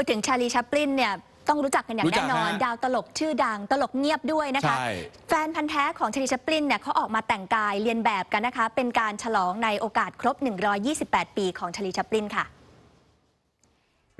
พูดถึงชาลีชัปลินเนี่ยต้องรู้จักกันอย่างรู้จัแน่กนอนฮะดาวตลกชื่อดัง ตลกเงียบด้วยนะคะใช่แฟนพันธ์แท้ของชาลีชัปลินเนี่ยเขาออกมาแต่งกายเรียนแบบกันนะคะ เป็นการฉลองในโอกาสครบ 128 ปีของชาลีชัปลินค่ะ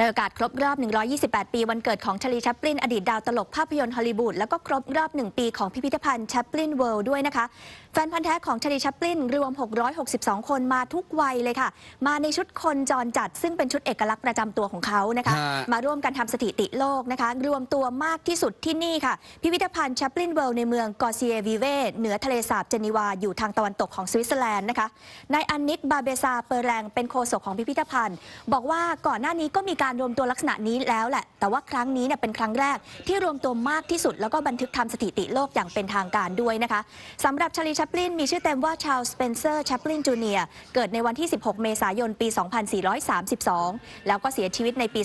ในโอกาสครบรอบ 128 ปีวันเกิดของชาลีชัปลิน อดีตดาวตลกภาพยนตร์ฮอลลีวูด แล้วก็ครบรอบ 1 ปีของพิพิธภัณฑ์ชัปลินเวิลด์ด้วยนะคะ แฟนพันธ์แท้ของชาลีชัปลิน รวม 662 คนมาทุกวัยเลยค่ะ มาในชุดคนจรจัด ซึ่งเป็นชุดเอกลักษณ์ประจำตัวของเขานะคะฮะมาร่วมกันทำสถิติโลกนะคะ รวมตัวมากที่สุดที่นี่ค่ะ พิพิธภัณฑ์ชัปลินเวิลด์ในเมืองกอเซียวีเวเหนือทะเลสาบเจนีวาอยู่ทางตะวันตกของสวิตเซอร์แลนด์นะคะนายอันนิตบาเบซาเปอร์แรงเป็นโฆษกของพิพิธภัณฑ์ บอกว่าก่อนหน้านี้ก็มีการรวมตัวลักษณะนี้แล้วแหละ แต่ว่าครั้งนี้เนี่ยเป็นครั้งแรกที่รวมตัวมากที่สุด แล้วก็บันทึกทำสถิติโลกอย่างเป็นทางการด้วยนะคะสำหรับชาลีชัปลินมีชื่อเต็มว่าชาลสเปนเซอร์ชัปลินจูเนียเกิดในวันที่ 16 เมษายนปี 2432 แล้วก็เสียชีวิตในปี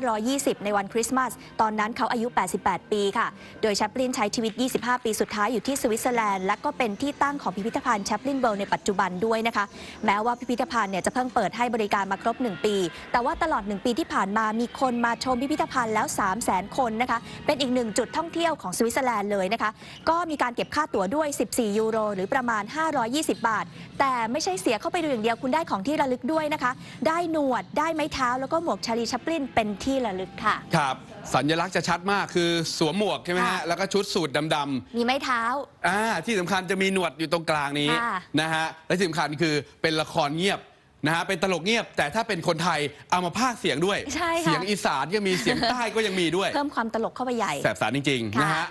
2520 ในวันคริสต์มาส ตอนนั้นเขาอายุ 88 ปีค่ะ โดยชัปลินใช้ชีวิต 25 ปีสุดท้ายอยู่ที่สวิตเซอร์แลนด์ และก็เป็นที่ตั้งของพิพิธภัณฑ์ชัปลินเบิลในปัจจุบันด้วยนะคะ แม้ว่าพิพิธภัณฑ์เนี่ยจะเพิ่งเปิดให้บริการมาครบ 1 ปี แต่ว่าตลอด 1 ปีที่ผ่านมามีคนมาชมพิพิธภัณฑ์แล้ว 3 0 0 0 0 0คนนะคะ เป็นอีกหนึ่งจุดท่องเที่ยวของสวิตเซอร์แลนด์เลยนะคะ ก็มีการเก็บค่าตั๋วด้วย 14 ยูโร หรือประมาณ 520 บาท แต่ไม่ใช่เสียเข้าไปดูอย่างเดียวคุณได้ของที่ระลึกด้วยนะคะ ได้หนวดได้ไม้เท้าแล้วก็หมวกชาลีชัปลินเป็นที่ระลึกค่ะ ครับสัญลักษณ์จะชัดมากคือสวมหมวกใช่ไหมค่ะฮะแล้วก็ชุดสูทดำมีไม้เท้า ๆอ่าที่สำคัญจะมีหนวดอยู่ตรงกลางนี้ค่ะ นะฮะ และที่สำคัญคือเป็นละครเงียบ นะฮะเป็นตลกเงียบ แต่ถ้าเป็นคนไทยเอามาพากย์เสียงด้วย ใช่ค่ะ เสียงอีสานก็มีเสียงใต้ก็ยังมีด้วย เพิ่มความตลกเข้าไปใหญ่ แสบสารจริงๆนะค่ะฮะ